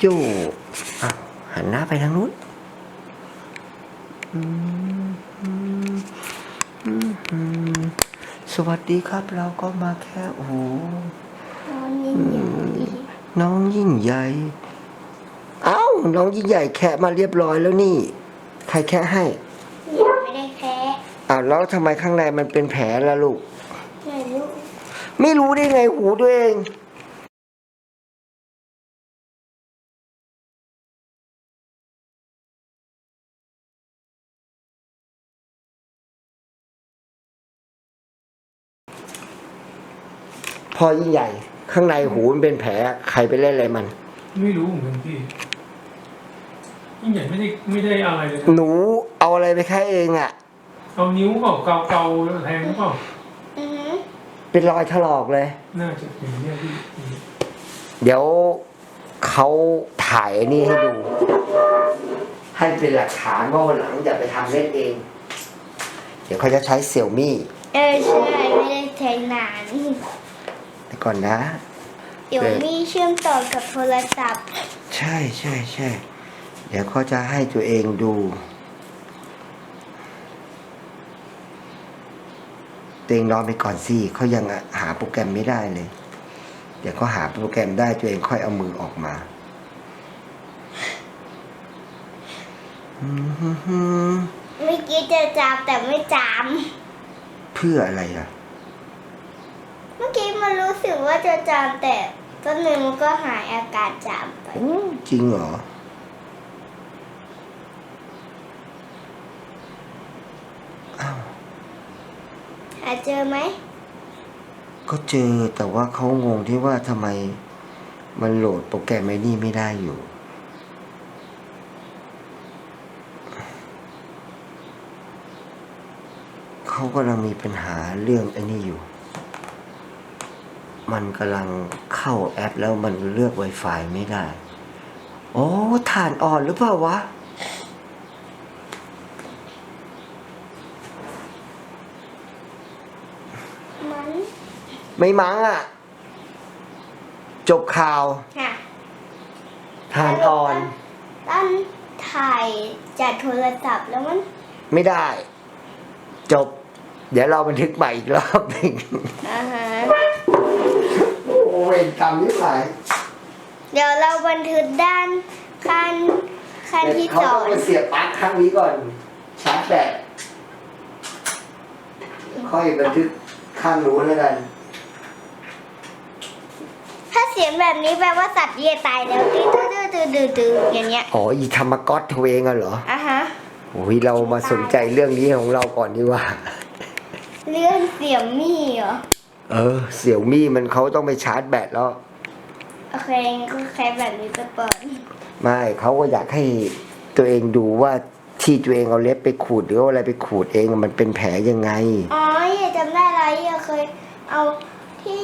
โยอะหันหน้าไปทางนู้นอืมอืมอืมอืมสวัสดีครับ เราก็มาแค่โอ้โหนอนยิ่งใหญ่น้องยิ่งใหญ่ เอ้า น้องยิ่งใหญ่แคะมาเรียบร้อยแล้วนี่ ใครแคะให้ยังไม่ได้แคะอ้าวแล้วทำไมข้างในมันเป็นแผลล่ะลูก ไม่รู้ ไม่รู้ได้ไงหูตัวเอง อยิ่งใหญ่ ข้างในหูมันเป็นแผลใครไปเล่นอะไรมัน ไม่รู้เหมือนกันพี่ยิ่งใหญ่ไม่ได้ไม่ได้อะไรเลยนะหนูเอาอะไรไปแค่เองอะ่ะ เอานิ้วเปล่าเกาเกาแทงเปล่าอือหือเป็นรอยถลอกเลย น่าจะเป็นเนี่ยพี่เดี๋ยวเขาถ่ายไอ้นี่ให้ดู ให้เป็นหลักฐานว่าวันหลังอย่าไปทำเล่นเอง เดี๋ยวเขาจะใช้เสี่ยวมี่ เออใช่ไม่ได้ใช้นานเดี๋ยว ก่อนนะ เดี๋ยวมีเชื่อมต่อกับโทรศัพท์ ใช่ใช่ใช่เดี๋ยวเขาจะให้ตัวเองดูตัวเองรอไปก่อนสิเขายังหาโปรแกรมไม่ได้เลย เดี๋ยวเขาหาโปรแกรมได้ตัวเองค่อยเอามือออกมาอืมฮึ่มฮึ่มเมื่อกี้จะจามแต่ไม่จาม เพื่ออะไรอะเมื่อกี้มันรู้สึกว่าจะจามแต่ตอนหนึ่งมันก็หายอาการจามไป จริงเหรออ้าวหาเจอไหม ก็เจอแต่ว่าเขางงที่ว่าทำไมมันโหลดโปรแกรมไอ้นี่ไม่ได้อยู่ เขากำลังมีปัญหาเรื่องไอ้นี่อยู่ มันกำลังเข้าแอปแล้วมันเลือก Wi-Fi ไม่ได้ โอ้ฐานอ่อนหรือเปล่าวะ มันไม่มั้งอะ จบข่าวค่ะฐานอ่อน ตั้นถ่ายจากโทรศัพท์แล้วมันไม่ได้ จบ เดี๋ยวเราบันทึกใหม่อีกรอบหนึ่ง อ่าฮะโอ้ เวรกรรมนี่หลายเดี๋ยวเราบันทึกด้านขั้นขั้นที่เขาสอต้องงไปเสียบปลั๊กครั้งนี้ก่อน ชาร์จแบตค่อยบันทึกข้างนู้นแล้วกัน ถ้าเสียงแบบนี้แปลว่าสัตว์เย่ตายแล้วตื้อตื้อตื้อตื้อตื้ออย่างเงี้ยอ๋อ อีธรรมก๊อตตัวเองอะเหรออะฮะ โอ้ยเรามาสนใจเรื่องนี้ของเราก่อนดีกว่า เรื่องเสียงมี่เหรอ เออเสี่ยวมี่มันเขาต้องไปชาร์จแบตแล้ว โอเคงั้นก็แค่แบบนี้ไปเปิดไม่เขาก็อยากให้ตัวเองดูว่าที่ตัวเองเอาเล็บไปขูดหรือว่าอะไรไปขูดเองมันเป็นแผลยังไง อ๋อเย่จำได้แล้วเย่เคยเอาที่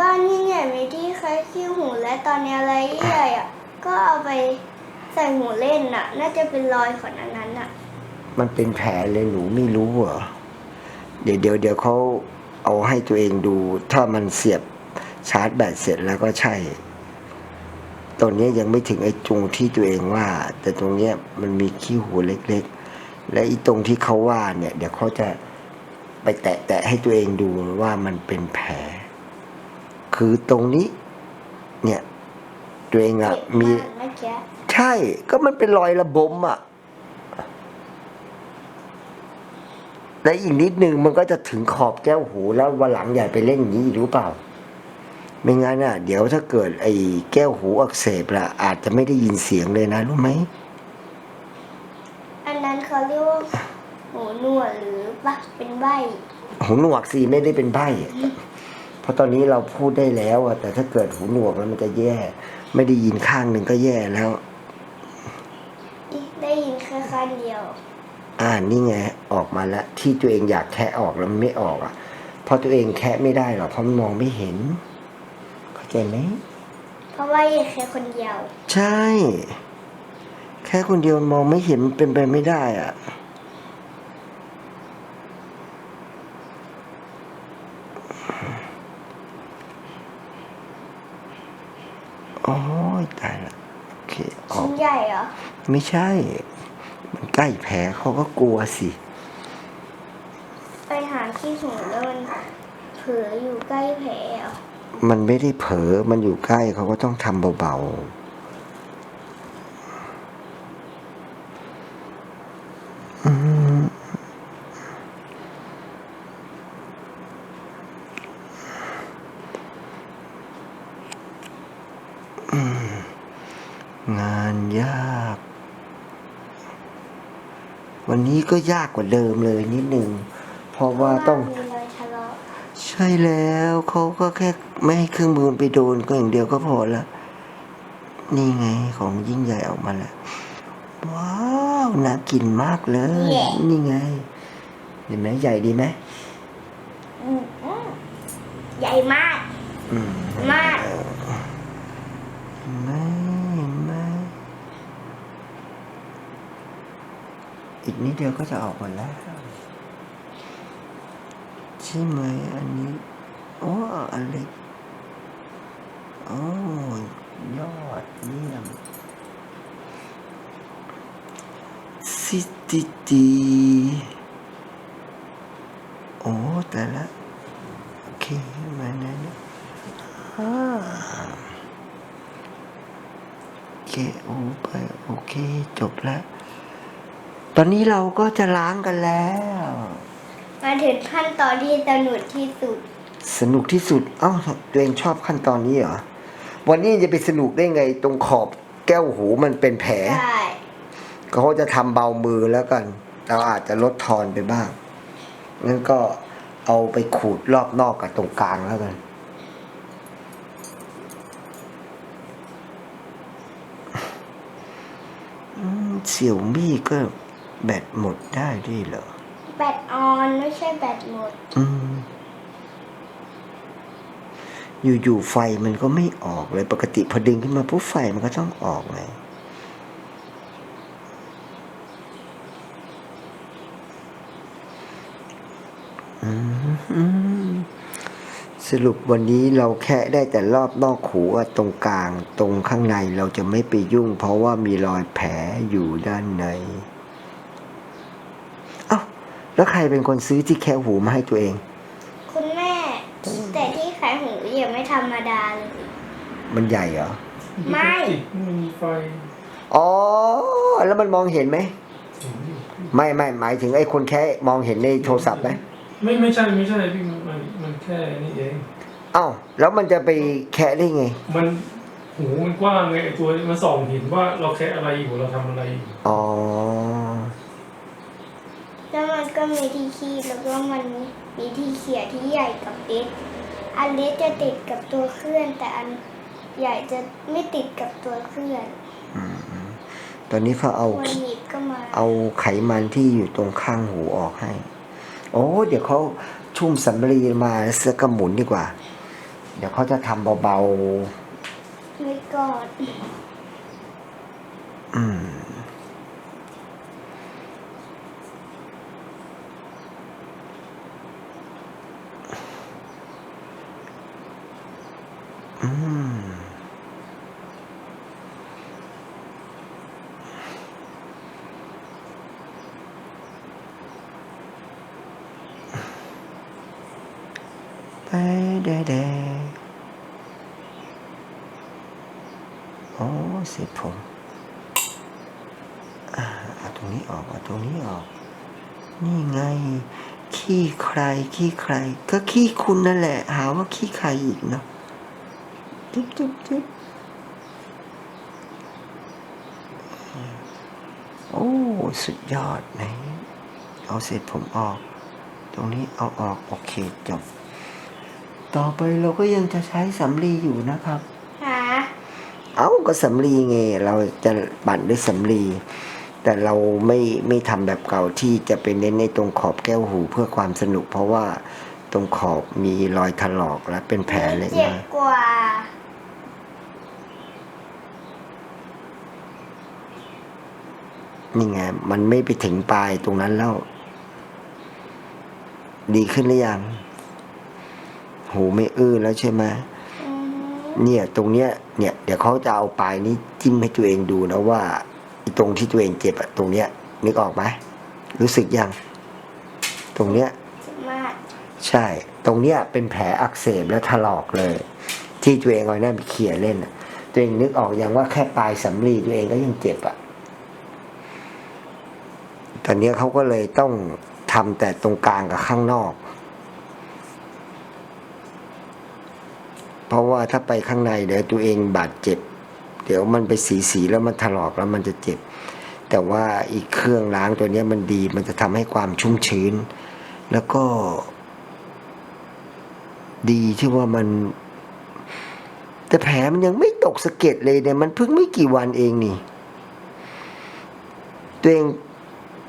บ้านที่เนี่ยมีที่คล้ายขี้หูและตอนนี้อะไรเย่อะก็เอาไปใส่หูเล่นน่ะ น่าจะเป็นรอยของอันนั้นน่ะ มันเป็นแผลเลยหนูไม่รู้เหรอ เดี๋ยวเดี๋ยวเดี๋ยวเขา เอาให้ตัวเองดู ถ้ามันเสียบชาร์จแบตเสร็จแล้วก็ใช่ ตอนนี้ยังไม่ถึงไอ้ตรงที่ตัวเองว่า แต่ตรงเนี้ยมันมีขี้หูเล็กๆ และอีตรงที่เขาว่าเนี่ย เดี๋ยวเขาจะไปแตะแตะให้ตัวเองดูว่ามันเป็นแผล คือตรงนี้ เนี่ย ตัวเองอะเจ็บมีมากเมื่อกี้ใช่ก็มันเป็นรอยระบมอะ และอีกนิดนึงมันก็จะถึงขอบแก้วหูแล้ววันหลังอย่าไปเล่นอย่างนี้อีกรู้เปล่า ไม่งั้นอะ เดี๋ยวถ้าเกิดไอ้แก้วหูอักเสบละอาจจะไม่ได้ยินเสียงเลยนะรู้ไหมอันนั้นเขาเรียกว่าหูหนวดหรือปะเป็นใบหูหนวกสิไม่ได้เป็นใบ้อะเพราะตอนนี้เราพูดได้แล้วอะแต่ถ้าเกิดหูหนวกแล้วมันจะแย่ ไม่ได้ยินข้างหนึ่งก็แย่แล้ว ได้ยินแค่ข้างเดียว อ่านี่ไงออกมาแล้วที่ตัวเองอยากแคะออกแล้วมันไม่ออกอะเพราะตัวเองแคะไม่ได้หรอกเพราะมันมองไม่เห็น เข้าใจไหมเพราะว่าอยู่แค่คนเดียว ใช่ แค่คนเดียวมองไม่เห็นมันเป็นไปไม่ได้อะโอ้ยตายละโอเคใหญ่เหรอ ไม่ใช่มันใก ล้แผลเขาก็กลัวสิ ไปหาขี้หูแล้วมันเผลออยู่ใกล้แผลเหรอ มันไม่ได้เผลอมันอยู่ใกล้เขาก็ต้องทำเบาๆอืมอืมงานยาก วั นนี้ก็ยากกว่าเดิมเลยนิดหนึ่งเพราะว่าต้องมีรอยทะเลาะใช่แล้วเขาก็แค่ไม่ให้เครื่องมือไปโดนก็อย่างเดียวก็พอละนี่ไงของยิ่งใหญ่ออกมาแล้วว้าวน่ากินมากเลย นี่ไง เห็นไหมใหญ่ดีไหมอืมอืมใหญ่มาก อืมมาก เห็นไหมเห็นไหมอีก นิดเดียวก็จะออกหมดแล้วใช่ไหมอันนี้โอ้อันเล็กโอ้ยอดเยี่ยมซิติตีโอ้แต่ละโอเคมาแล้วนะโอเคโอ้ไปโอเคจบแล้ว อนนี้เราก็จะล้างกันแล้ว มาถึงขั้นตอนที่สนุกที่สุด สนุกที่สุด เอ้าตัวเองชอบขั้นตอนนี้เหรอ วันนี้จะไปสนุกได้ไงตรงขอบแก้วหูมันเป็นแผล ใช่เขาจะทำเบามือแล้วกัน เราอาจจะลดทอนไปบ้าง งั้นก็เอาไปขูดรอบนอกกับตรงกลางแล้วกันอืมเสี่ยวมี่ก็ แบตหมดได้ด้วยเหรอ แบตออนไม่ใช่แบตหมด อืม อยู่ๆไฟมันก็ไม่ออกเลยปกติพอดึงขึ้นมาปุ๊บไฟมันก็ต้องออกไงอืมอืมสรุปวันนี้เราแค่ได้แต่รอบนอกหูอะตรงกลาง ตรงข้างในเราจะไม่ไปยุ่ง เพราะว่ามีรอยแผลอยู่ด้านในเอ้า แล้วใครเป็นคนซื้อที่แค่หูมาให้ตัวเอง คุณแม่ แต่ที่ขายหูยังไม่ธรรมดาเลย มันใหญ่เหรอ ไม่ติดมันมีไฟอ๋อ แล้วมันมองเห็นไหมเห็นอยู่ไม่ไม่หมายถึงไอ้คนแค่มองเห็นในโทรศัพท์ไหมไม่ไม่ใช่ไม่ใช่พี่มันมันมันแค่นี้เอง เอ้าแล้วมันจะไปแคะได้ไง มันหูมันกว้างไงไอตัวมันส่องเห็นว่าเราแค่อะไรอยู่เราทำอะไรอยู่อ๋อ แล้วมันก็มีที่คีบแล้วก็มันมีที่เขี่ยที่ใหญ่กับเล็กอันเล็กจะติดกับตัวเคลื่อน แต่อันใหญ่จะไม่ติดกับตัวเคลื่อนตอนนี้เขาเอา วันหนีบก็มาเอาไขมันที่อยู่ตรงข้างหูออกให้ โอ้ เดี๋ยวเขาชุ่มสำลีมาเสื้อกระหมุนดีกว่า เดี๋ยวเขาจะทำเบาไม่ก่อนๆอืม ไปเดเดโอ้สร็จผมอ่าเอาตรงนี้ออกเอาตรงนี้ออก นี่ไง ขี้ใคร ขี้ใคร ก็ขี้คุณนั่นแหละ หาว่าขี้ใครอีกเนาะ จุ๊บจุ๊บจุ๊บโอ้ สุดยอดไหน เอาเสร็จผมออก ตรงนี้เอาออก โอเคจบ ต่อไปเราก็ยังจะใช้สำลีอยู่นะครับหาเอ้าก็สำลีไง เราจะปั่นด้วยสำลีแต่เราไม่ไม่ทำแบบเก่าที่จะเป็นเน้นในตรงขอบแก้วหูเพื่อความสนุก เพราะว่าตรงขอบมีรอยถลอกและเป็นแผลเล็กเจ็บน้อยกว่า นี่ไงมันไม่ไปถึงปลายตรงนั้นแล้ว ดีขึ้นหรือยังหูไม่อื้อแล้วใช่ไหมอือหือเนี่ย ตรงเนี้ย เนี่ยเดี๋ยวเขาจะเอาปลายนี้จิ้มให้ตัวเองดูนะว่าไอ้ตรงที่ตัวเองเจ็บอะตรงเนี้ยนึกออกไหมรู้สึกยังตรงเนี้ยมากใช่ ตรงเนี้ยเป็นแผลอักเสบและถลอกเลย ที่ตัวเองเอาหน้าไปเขี่ยเล่นอะตัวเองนึกออกอย่างว่าแค่ปลายสำลีตัวเองก็ยังเจ็บอะต อนเนี้ยเขาก็เลยต้องทำแต่ตรงกลางกับข้างนอก เพราะว่าถ้าไปข้างในเดี๋ยวตัวเองบาดเจ็บ เดี๋ยวมันไปสีสีแล้วมันถลอกแล้วมันจะเจ็บ แต่ว่าอีกเครื่องล้างตัวเนี้ยมันดี มันจะทำให้ความชุ่มชื้น แล้วก็ ดีที่ว่ามัน แต่แผลมันยังไม่ตกสะเก็ดเลยเนี่ยมันเพิ่งไม่กี่วันเองนี่ ตัวเอง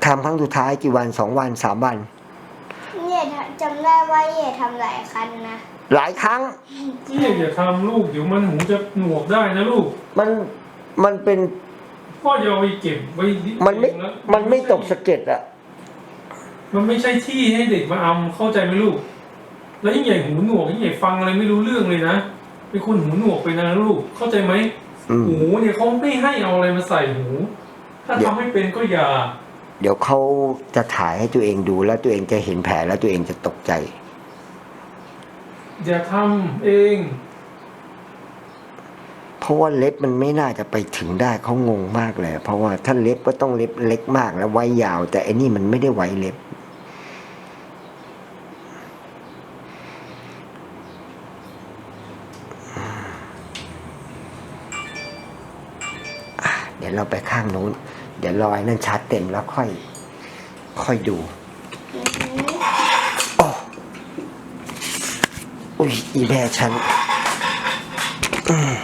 ทำครั้งสุดท้ายกี่วันสองวันสามวัน เนี่ยจำได้ว่าเย่ทำหลายคันนะหลายครั้ง นี่อย่าทำลูกเดี๋ยวมันหูจะหนวกได้นะลูกมันมันเป็นพ่ออย่าเอาไปเก็บไว้ที่มันไม่ แล้วมันไม่ตกสะเก็ดอะมันไม่ใช่ที่ให้เด็กมาอำเข้าใจไหมลูก แล้วยิ่งใหญ่หูหนวกยิ่งใหญ่ฟังอะไรไม่รู้เรื่องเลยนะเป็นคนหูหนวกไปนะลูก เข้าใจไหมอืม หูเนี่ยเขาไม่ให้เอาอะไรมาใส่หู ถ้าเดี๋ยวทำให้เป็นก็อย่า เดี๋ยวเขาจะถ่ายให้ตัวเองดูแล้วตัวเองจะเห็นแผลแล้วตัวเองจะตกใจอย่าทำเอง เพราะว่าเล็บมันไม่น่าจะไปถึงได้เขางงมากเลย เพราะว่าถ้าเล็บก็ต้องเล็บเล็กมากแล้วไว้ยาว แต่อันนี้มันไม่ได้ไว้เล็บอะเดี๋ยวเราไปข้างนู้น เดี๋ยวรอยนั่นชัดเต็มแล้วค่อย ค่อยดูอืออโอ้อุ้ยอีแม่ฉันอืม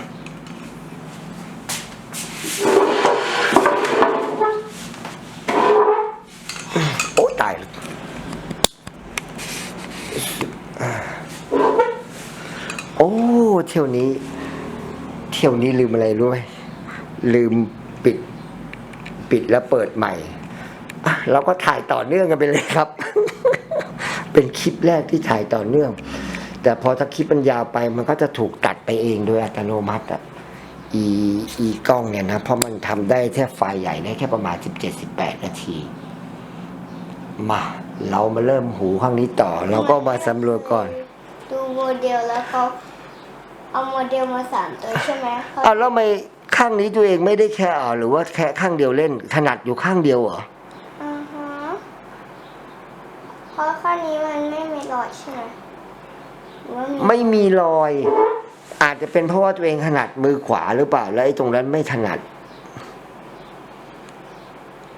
โอ้ตายโอ้เที่ยวนี้ เที่ยวนี้ลืมอะไรรู้ไหมลืมปิด ปิดแล้วเปิดใหม่อะเราก็ถ่ายต่อเนื่องกันไปเลยครับ เป็นคลิปแรกที่ถ่ายต่อเนื่อง แต่พอถ้าคลิปมันยาวไปมันก็จะถูกตัดไปเองโดยอัตโนมัติอะอีอีกล้องเนี่ยนะเพราะมันทำได้แค่ไฟล์ใหญ่ได้แค่ประมาณ 17-18 นาที มา เรามาเริ่มหูข้างนี้ต่อ เราก็มาสำรวจก่อน ดูโมเดลแล้วเขาเอาโมเดลมาสามตัวใช่ไหมเขาอ้าวแล้วทำไม ข้างนี้ตัวเองไม่ได้แค่อ่หรือว่าแค่ข้างเดียวเล่นถนัดอยู่ข้างเดียวเหรออ่าฮะเพราะข้างนี้มันไม่มีรอยใช่ไหมหรือว่ามีไม่มีรอย อาจจะเป็นเพราะว่าตัวเองถนัดมือขวาหรือเปล่าแล้วไอ้ตรงนั้นไม่ถนัด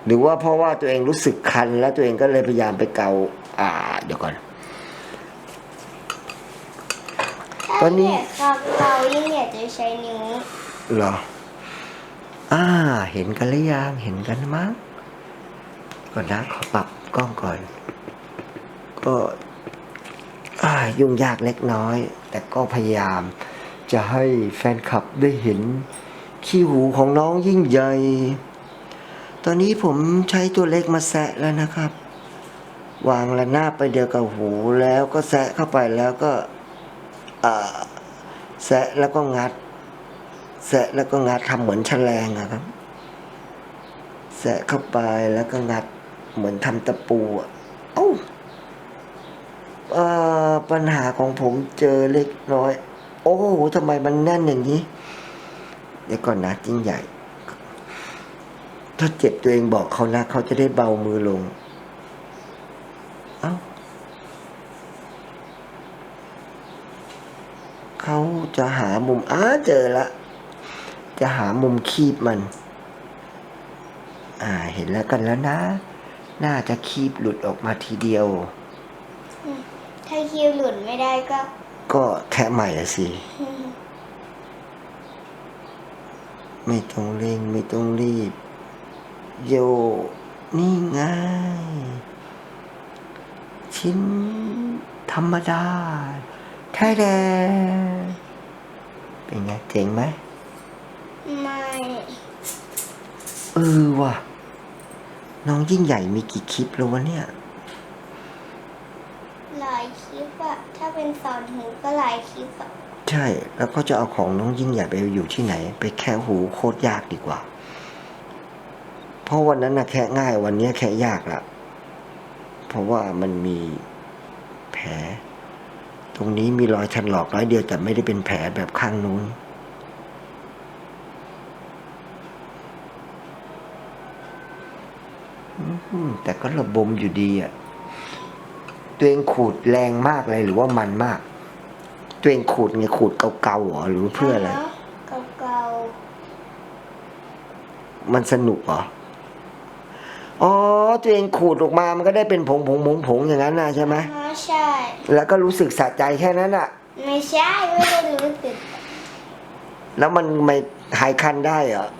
หรือว่าเพราะว่าตัวเองรู้สึกคัน แล้วตัวเองก็เลยพยายามไปเกา อ่า เดี๋ยวก่อน ตอนนี้ ถ้าเยเรายิ่งอยากจะใช้นิ้ว เหรอ อ่า เห็นกันหรือยัง เห็นกันมั้งก่อนนะขอปรับกล้องก่อน ก็อายุ่งยากเล็กน้อย แต่ก็พยายาม จะให้แฟนคลับได้เห็น ขี้หูของน้องยิ่งใหญ่ ตอนนี้ผมใช้ตัวเล็กมาแซะแล้วนะครับ วางระนาบไปเดียวกับหูแล้วก็แซะเข้าไปแล้วก็แซะแล้วก็งัด แสะแล้วก็งัดทำเหมือนแฉลงอะครับ แสะเข้าไปแล้วก็งัดเหมือนทำตะปูอะเอ้าเอ่อปัญหาของผมเจอเล็กน้อย โอ้โหทำไมมันแน่นอย่างนี้ เดี๋ยวก่อนนะจิ้งใหญ่ ถ้าเจ็บตัวเองบอกเขานะ เขาจะได้เบามือลง เอ้าเขาจะหามุมอ้าเจอละ จะหามุมคีบมัน อ่าเห็นแล้วกันแล้วนะ น่าจะคีบหลุดออกมาทีเดียว ถ้าคิวหลุดไม่ได้ก็ ก็แค่ใหม่ละสิ ไม่ต้องเร่งไม่ต้องรีบ โยนี่ไงชิ้นธรรมดาแท้แดเป็นไงเจ๋งไหมไม่ เออว่ะ น้องยิ่งใหญ่มีกี่คลิปแล้ววะเนี่ย หลายคลิปอะถ้าเป็นสอนหูก็หลายคลิปอะใช่ แล้วก็จะเอาของน้องยิ่งใหญ่ไปอยู่ที่ไหน ไปแค่หูโคตรยากดีกว่า เพราะวันนั้นนะแค่ง่ายวันนี้แค่ยากละเพราะว่ามันมีแผล ตรงนี้มีรอยถลอกน้อยเดียวแต่ไม่ได้เป็นแผลแบบข้างนู้น อืม แต่ก็ระบมอยู่ดีอะตัวเองขูดแรงมากเลยหรือว่ามันมาก ตัวเองขูดไงขูดเก่าๆเหรอหรือเพื่ออะไรเก่ามันสนุกเหรออ๋อตัวเองขูดออกมามันก็ได้เป็นผงผงผงผงอย่างนั้นนะใช่ไหมๆอ๋อใช่ แล้วก็รู้สึกสะใจแค่นั้นอะ ไม่ใช่ไม่ได้รู้สึก แล้วมันไม่หายคันได้เหรออือฮะมันไม่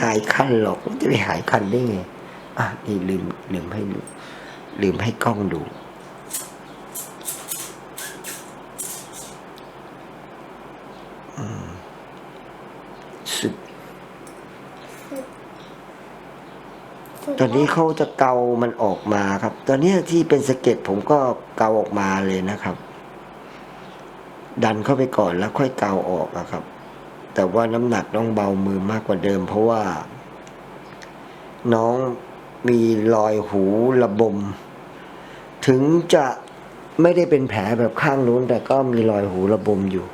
หายคันหรอกจะไปหายคันได้ไงอะนี่ลืมลืมให้ดูลืมให้กล้องดูอืมสุดตอนนี้เขาจะเกามันออกมาครับ ตอนนี้ที่เป็นสะเก็ดผมก็เกาออกมาเลยนะครับ ดันเข้าไปก่อนแล้วค่อยเกาออกอะครับ แต่ว่าน้ำหนักน้องเบามือมากกว่าเดิม เพราะว่า น้องมีรอยหูระบม ถึงจะไม่ได้เป็นแผลแบบข้างนู้น แต่ก็มีรอยหูระบมอยู่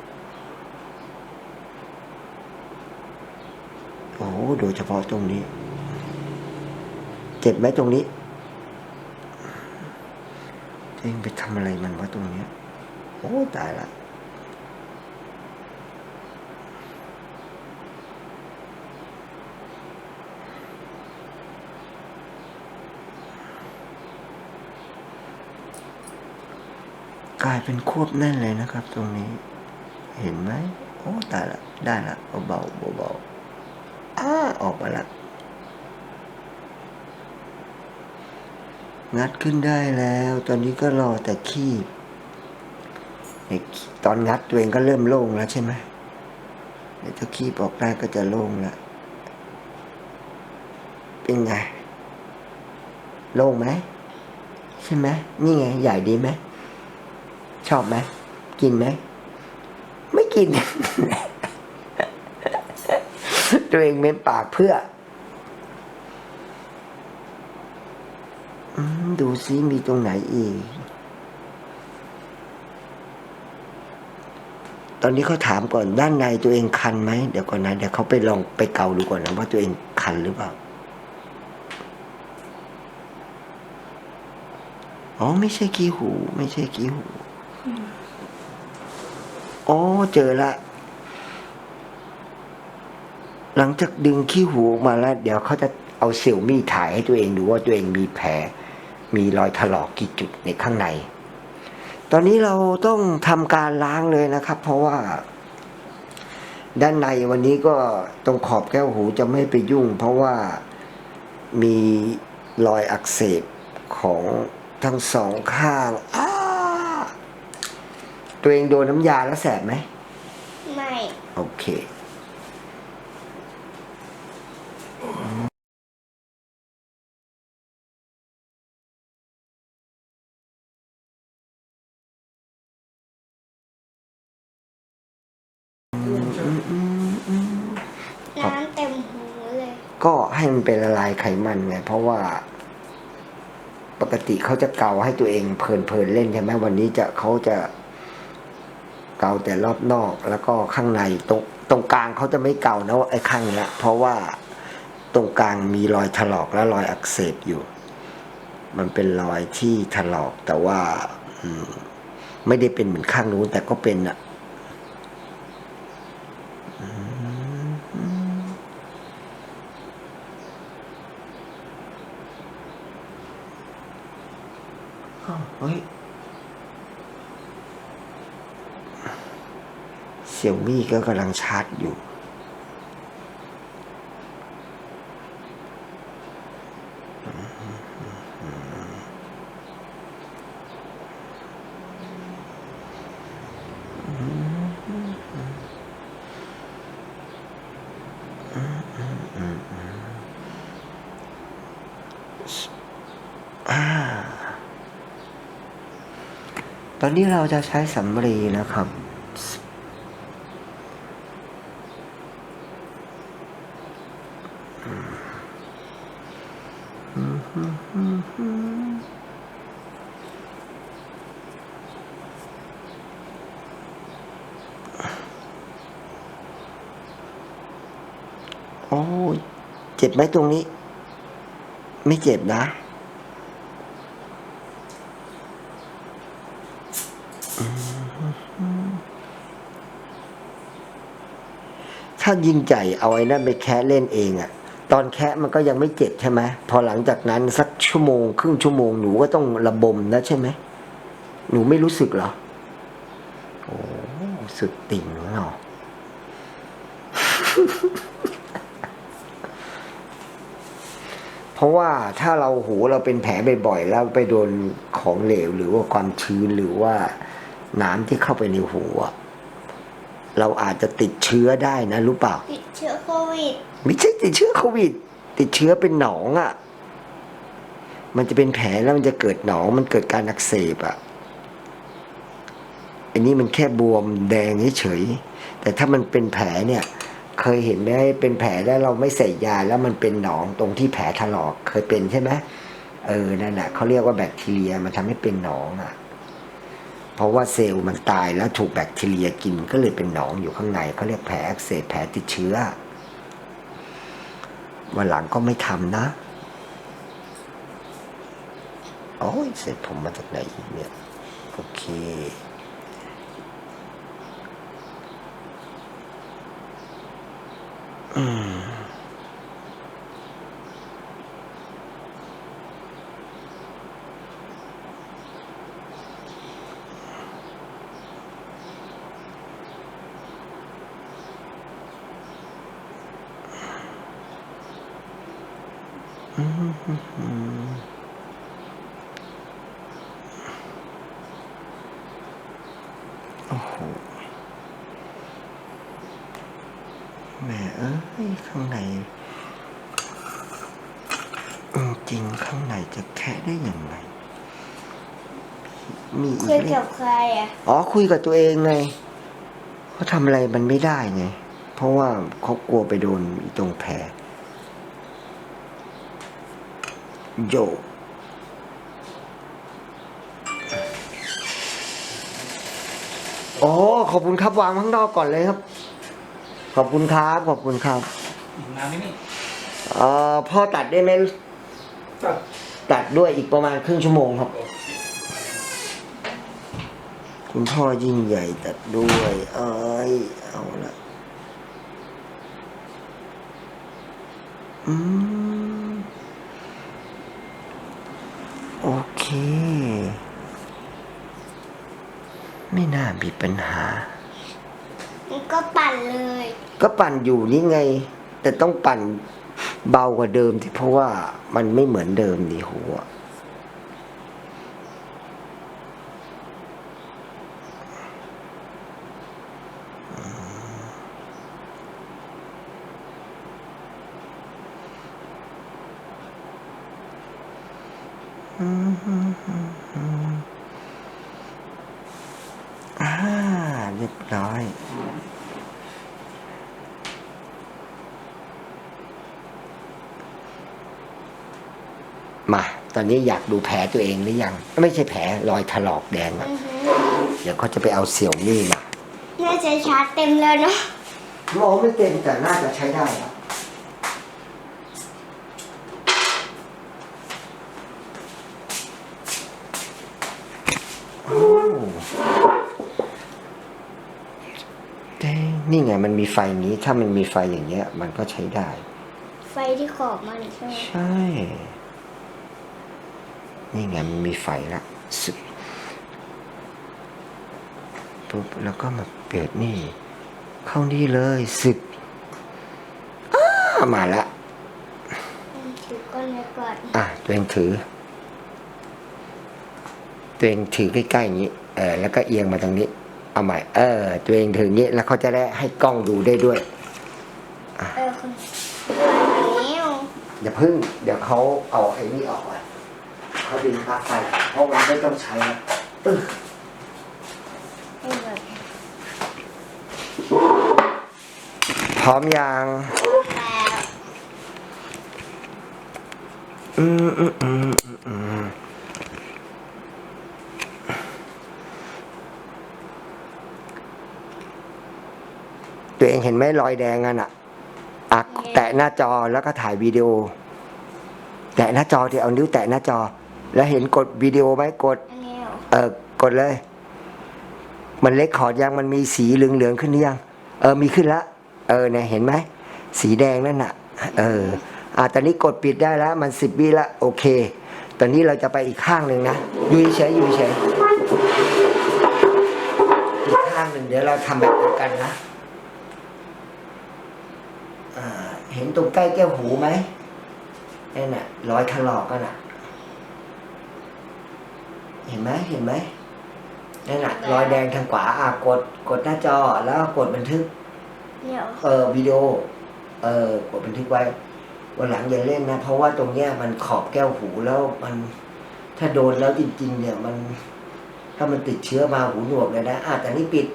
โอ้โดยเฉพาะตรงนี้ เจ็บไหมตรงนี้เองไปทำอะไรมันวะตรงเนี้ยโอ้ตายละายเป็นควบแน่นเลยนะครับ ตรงนี้ เห็นไหมโอ้ตายละได้ละเบาเบาอ้าออกมาละงัดขึ้นได้แล้ว ตอนนี้ก็รอแต่คีบไอ้ตอนงัดตัวเองก็เริ่มโล่งแล้วใช่ไหมเดี๋ยวถ้าคีบออกได้ก็จะโล่งล้วเป็นไง โล่งไหมใช่ไหมนี่ไง ใหญ่ดีไหม ชอบไหมกินไหมไม่กิน ตัวเองเม้มปากเพื่ออดูซิมีตรงไหนอีก ตอนนี้เขาถามก่อนด้านในตัวเองคันไหมเดี๋ยวก่อนนะเดี๋ยวเขาไปลองไปเกาดูก่อนนะว่าตัวเองคันหรือเปล่าอ๋อไม่ใช่ขี้หู ไม่ใช่ขี้หู อ๋อเจอละ หลังจากดึงขี้หูออกมาแล้ว เดี๋ยวเขาจะเอาเซลมี่ถ่ายให้ตัวเองดูว่าตัวเองมีแผล มีรอยถลอกกี่จุดในข้างใน ตอนนี้เราต้องทำการล้างเลยนะครับ เพราะว่า ด้านในวันนี้ก็ตรงขอบแก้วหูจะไม่ไปยุ่ง เพราะว่ามีรอยอักเสบของทั้งสองข้างอ้า ตัวเองโดนน้ำยาแล้วแสบไหม ไม่ โอเคน้ำเต็มหูเลย ก็ให้มันเป็นละลายไขมันไงเพราะว่า ปกติเขาจะเกาให้ตัวเองเพลินๆเล่นใช่ไหมวันนี้จะเขาจะ เกาแต่รอบนอก แล้วก็ข้างในตรงตรงกลางเขาจะไม่เกานะไอ้ข้างเนี้ย เพราะว่าตรงกลางมีรอยถลอกและรอยอักเสบอยู่ มันเป็นรอยที่ถลอกแต่ว่าไม่ได้เป็นเหมือนข้างนู้นแต่ก็เป็นอะอืมอ้าวเฮ้ย เสี่ยวมี่ก็กำลังชาร์จอยู่ ตอนนี้เราจะใช้สำลีนะครับ โอ้ย ไหมตรงนี้ ไม่เจ็บนะ ถ้ายิงใจเอาไอ้นั่นไปแคะเล่นเองอะตอนแคะมันก็ยังไม่เจ็บใช่ไหมพอหลังจากนั้นสักชั่วโมง ครึ่งชั่วโมงหนูก็ต้องระบมนะใช่ไหมหนูไม่รู้สึกเหรอโอ้สุดติ่งเนาะ เพ ราะว่าถ้าเราหูเราเป็นแผลบ่อยๆแล้วไปโดนของเหลวหรือว่าความชื้นหรือว่าน้ำที่เข้าไปในหูอะเราอาจจะติดเชื้อได้นะรู้เปล่า ติดเชื้อโควิด ไม่ใช่ติดเชื้อโควิด ติดเชื้อเป็นหนองอะ่ะ มันจะเป็นแผลแล้วมันจะเกิดหนองมันเกิดการอักเสบอะ่ะอันนี้มันแค่บวมแดงเฉยๆแต่ถ้ามันเป็นแผลเนี่ย เคยเห็นไหมเป็นแผลแล้วเราไม่ใส่ยาแล้วมันเป็นหนองตรงที่แผลถลอกเคยเป็นใช่ไหมเออนั่นแหละเขาเรียกว่าแบคทีเรียมันทำให้เป็นหนองอะ เพราะว่าเซลล์มันตายแล้วถูกแบคทีเรียกินก็เลยเป็นหนองอยู่ข้างในเขาเรียกแผลอักเสบแผลติดเชื้อวันหลังก็ไม่ทำนะโอ้ยเสร็จผมมาจากไหนเนี่ย โอเค อืม โอ้โห แม่เอ้ย ข้างในอืมจริงข้างในจะแคะได้ยังไง มีอีกคุยเรื่กัองบใครอะอ๋อคุยกับตัวเองไงเขาทำอะไรมันไม่ได้ไง เพราะว่าเขากลัวไปโดนอีตรงแผลโยอ๋อขอบคุณครับวางข้างนอกก่อนเลยครับ ขอบคุณครับขอบคุณครับน้ำไม่นี่เอ่อพ่อตัดได้ไหมตัดตัดด้วยอีกประมาณครึ่งชั่วโมงครับคุ ณพ่อยิ่งใหญ่ตัดด้วยเอ้ยเอาละอืม โอเค ไม่น่ามีปัญหา มันก็ปั่นเลย ก็ปั่นอยู่นี่ไง แต่ต้องปั่นเบากว่าเดิมที่เพราะว่ามันไม่เหมือนเดิมดีหัว อ่า เรียบร้อย มา ตอนนี้อยากดูแผลตัวเองหรือยัง ไม่ใช่แผลรอยถลอกแดงอะอือหือเดี๋ยวเขาจะไปเอาเสี่ยวนี่มาน่าจะชาร์จเต็มแล้วเนาะมองไม่เต็มแต่น่าจะใช้ได้ครับโอ้แต่นี่ไงมันมีไฟนี้ถ้ามันมีไฟอย่างเงี้ย มันก็ใช้ได้ ไฟที่ขอบมันใช่ไหมใช่ นี่ไงมันมีไฟละสึกปุ๊บแล้วก็มาเปิดนี่ เข้านี่เลยสึกอ้ามาละอืมถือก้อนไว้ก่อนอะตัวเองถือ ตัวเองถือใกล้ๆอย่างนี้เออแล้วก็เอียงมาทางนี้ เอาใหม่ เออ ตัวเองถืออย่างนี้แล้วเขาจะได้ให้กล้องดูได้ด้วยเออคุณอย่างนี้เอาอย่าพึ่ง เดี๋ยวเขาเอาไอ้นี่ออกก่อน เขาดึงปลั๊กไปเพราะวันไม่ต้องใช้แล้วเออพร้อมยังอืมอืมอืมอืมตัวเองเห็นไหมรอยแดงนั่นอะอักแตะหน้าจอแล้วก็ถ่ายวีดีโอ แตะหน้าจอที่เอานิ้วแตะหน้าจอ แล้วเห็นกดวิดีโอไหมกด อันนี้เหรอเออกดเลย มันเล็กขอร์ดยังมันมีสีเหลืองๆขึ้นหรือยัง เออมีขึ้นละ เออเนี่ยเห็นไหม สีแดงนั่นน่ะ เออ อะตอนนี้กดปิดได้แล้ว มันสิบวิละโอเค ตอนนี้เราจะไปอีกข้างหนึ่งนะอยู่เฉยๆอยู่เฉยๆอีกข้างหนึ่งเดี๋ยวเราทำแบบเดียวกันนะอ่าเห็นตรงใกล้แก้วหูไหมนั่นน่ะรอยถลอกกันน่ะ เห็นไหมเห็นไหมนั่นน่ะรอยแดงทางขวาอะกดกดหน้าจอแล้วก็กดบันทึกเนี่ยเหรอเออวิดีโอ เออกดบันทึกไว้ วันหลังอย่าเล่นนะ เพราะว่าตรงเนี้ยมันขอบแก้วหูแล้วมัน ถ้าโดนแล้วจริง ๆ เนี่ยมัน ถ้ามันติดเชื้อมาหูหนวกเลยนะอะแต่นี่ปิด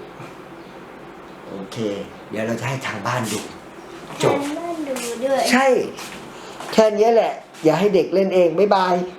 โอเค เดี๋ยวเราจะให้ทางบ้านดูจบแทนบ้านดูด้วย ใช่ แค่เนี้ยแหละ อย่าให้เด็กเล่นเอง บ๊ายบายบ